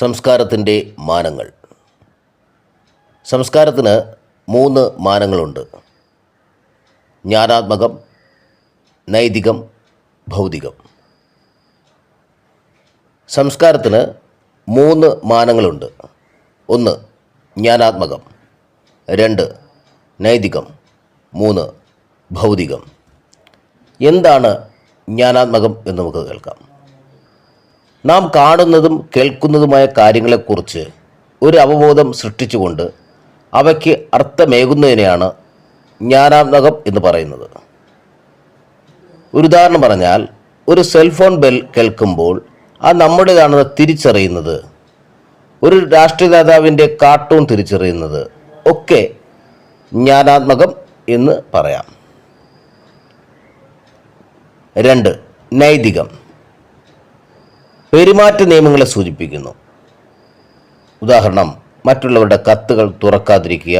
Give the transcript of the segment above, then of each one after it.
സംസ്കാരത്തിന്റെ മാനങ്ങൾ. സംസ്കാരത്തിന് മൂന്ന് മാനങ്ങളുണ്ട്. ജ്ഞാനാത്മകം നൈതികം ഭൗതികം. സംസ്കാരത്തിന് മൂന്ന് മാനങ്ങളുണ്ട്. ഒന്ന് ജ്ഞാനാത്മകം. രണ്ട് നൈതികം. മൂന്ന് ഭൗതികം. എന്താണ് ജ്ഞാനാത്മകം എന്ന് നമുക്ക് കേൾക്കാം. നാം കാണുന്നതും കേൾക്കുന്നതുമായ കാര്യങ്ങളെക്കുറിച്ച് ഒരു അവബോധം സൃഷ്ടിച്ചുകൊണ്ട് അവയ്ക്ക് അർത്ഥമേകുന്നതിനെയാണ് ജ്ഞാനാത്മകം എന്ന് പറയുന്നത്. ഒരു ഉദാഹരണം പറഞ്ഞാൽ ഒരു സെൽഫോൺ ബെൽ കേൾക്കുമ്പോൾ അത് നമ്മുടേതാണെന്ന് തിരിച്ചറിയുന്നത് ഒരു രാഷ്ട്രീയ നേതാവിന്റെ കാർട്ടൂൺ തിരിച്ചറിയുന്നത് ഒക്കെ ജ്ഞാനാത്മകം എന്ന് പറയാം. രണ്ട് നൈതികം. പെരുമാറ്റ നിയമങ്ങളെ സൂചിപ്പിക്കുന്നു. ഉദാഹരണം മറ്റുള്ളവരുടെ കത്തുകൾ തുറക്കാതിരിക്കുക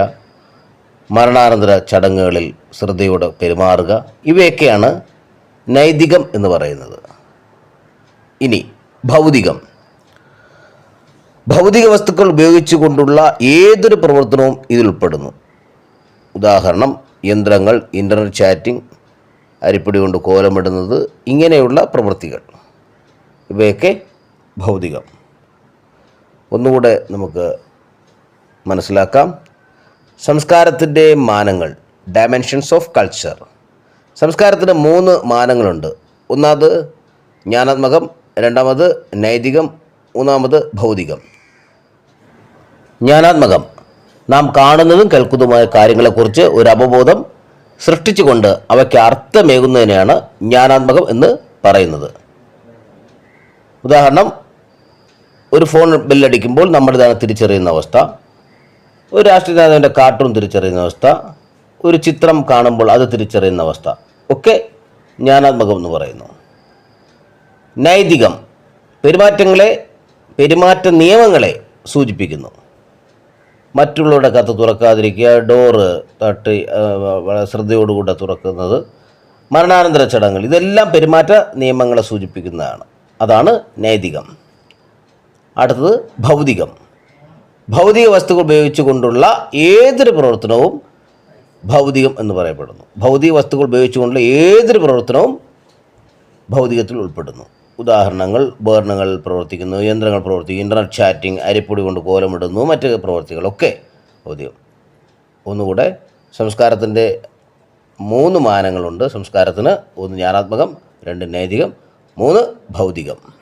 മരണാനന്തര ചടങ്ങുകളിൽ ശ്രദ്ധയോടെ പെരുമാറുക ഇവയൊക്കെയാണ് നൈതികം എന്ന് പറയുന്നത്. ഇനി ഭൗതികം. ഭൗതിക വസ്തുക്കൾ ഉപയോഗിച്ചുകൊണ്ടുള്ള ഏതൊരു പ്രവർത്തനവും ഇതിൽ ഉൾപ്പെടുന്നു. ഉദാഹരണം യന്ത്രങ്ങൾ ഇന്റർനെറ്റ് ചാറ്റിംഗ് അരിപ്പൊടി കൊണ്ട് കോലമിടുന്നത് ഇങ്ങനെയുള്ള പ്രവൃത്തികൾ. ഇവയൊക്കെ ഭൗതികം. ഒന്നുകൂടെ നമുക്ക് മനസ്സിലാക്കാം. സംസ്കാരത്തിന്റെ മാനങ്ങൾ ഡയമെൻഷൻസ് ഓഫ് കൾച്ചർ സംസ്കാരത്തിന് മൂന്ന് മാനങ്ങളുണ്ട്. ഒന്നാമത് ജ്ഞാനാത്മകം രണ്ടാമത് നൈതികം മൂന്നാമത് ഭൗതികം. ജ്ഞാനാത്മകം. നാം കാണുന്നതും കേൾക്കുന്നതുമായ കാര്യങ്ങളെക്കുറിച്ച് ഒരു അവബോധം സൃഷ്ടിച്ചുകൊണ്ട് അവയ്ക്ക് അർത്ഥമേകുന്നതിനെയാണ് ജ്ഞാനാത്മകം എന്ന് പറയുന്നത്. ഉദാഹരണം ഒരു ഫോൺ ബില്ലടിക്കുമ്പോൾ നമ്മുടേതാണ് തിരിച്ചറിയുന്ന അവസ്ഥ. ഒരു രാഷ്ട്രീയ നേതാവിന്റെ കാർട്ടൂൺ തിരിച്ചറിയുന്ന അവസ്ഥ. ഒരു ചിത്രം കാണുമ്പോൾ അത് തിരിച്ചറിയുന്ന അവസ്ഥ. ഒക്കെ ജ്ഞാനാത്മകം എന്ന് പറയുന്നു. നൈതികം പെരുമാറ്റങ്ങളെ പെരുമാറ്റ നിയമങ്ങളെ സൂചിപ്പിക്കുന്നു. മറ്റുള്ളവരുടെ കത്ത് തുറക്കാതിരിക്കുക ഡോറ് തട്ടി വളരെ ശ്രദ്ധയോടുകൂടെ തുറക്കുന്നത് മരണാനന്തര ചടങ്ങുകൾ ഇതെല്ലാം പെരുമാറ്റ നിയമങ്ങളെ സൂചിപ്പിക്കുന്നതാണ്. അതാണ് നൈതികം. അടുത്തത് ഭൗതികം. ഭൗതിക വസ്തുക്കൾ ഉപയോഗിച്ചുകൊണ്ടുള്ള ഏതൊരു പ്രവർത്തനവും ഭൗതികം എന്ന് പറയപ്പെടുന്നു. ഭൗതിക വസ്തുക്കൾ ഉപയോഗിച്ചുകൊണ്ടുള്ള ഏതൊരു പ്രവർത്തനവും ഭൗതികത്തിൽ ഉൾപ്പെടുന്നു. ഉദാഹരണങ്ങൾ ഉപകരണങ്ങൾ പ്രവർത്തിക്കുന്നു യന്ത്രങ്ങൾ പ്രവർത്തിക്കുന്നു ഇന്റർനെറ്റ് ചാറ്റിംഗ് അരിപ്പൊടി കൊണ്ട് കോലമിടുന്നു മറ്റ് പ്രവർത്തികളൊക്കെ ഭൗതികം. ഒന്നുകൂടെ സംസ്കാരത്തിന്റെ മൂന്ന് മാനങ്ങളുണ്ട്. സംസ്കാരത്തിന് ഒന്ന് ജ്ഞാനാത്മകം രണ്ട് നൈതികം മൂന്ന് ഭൗതികം.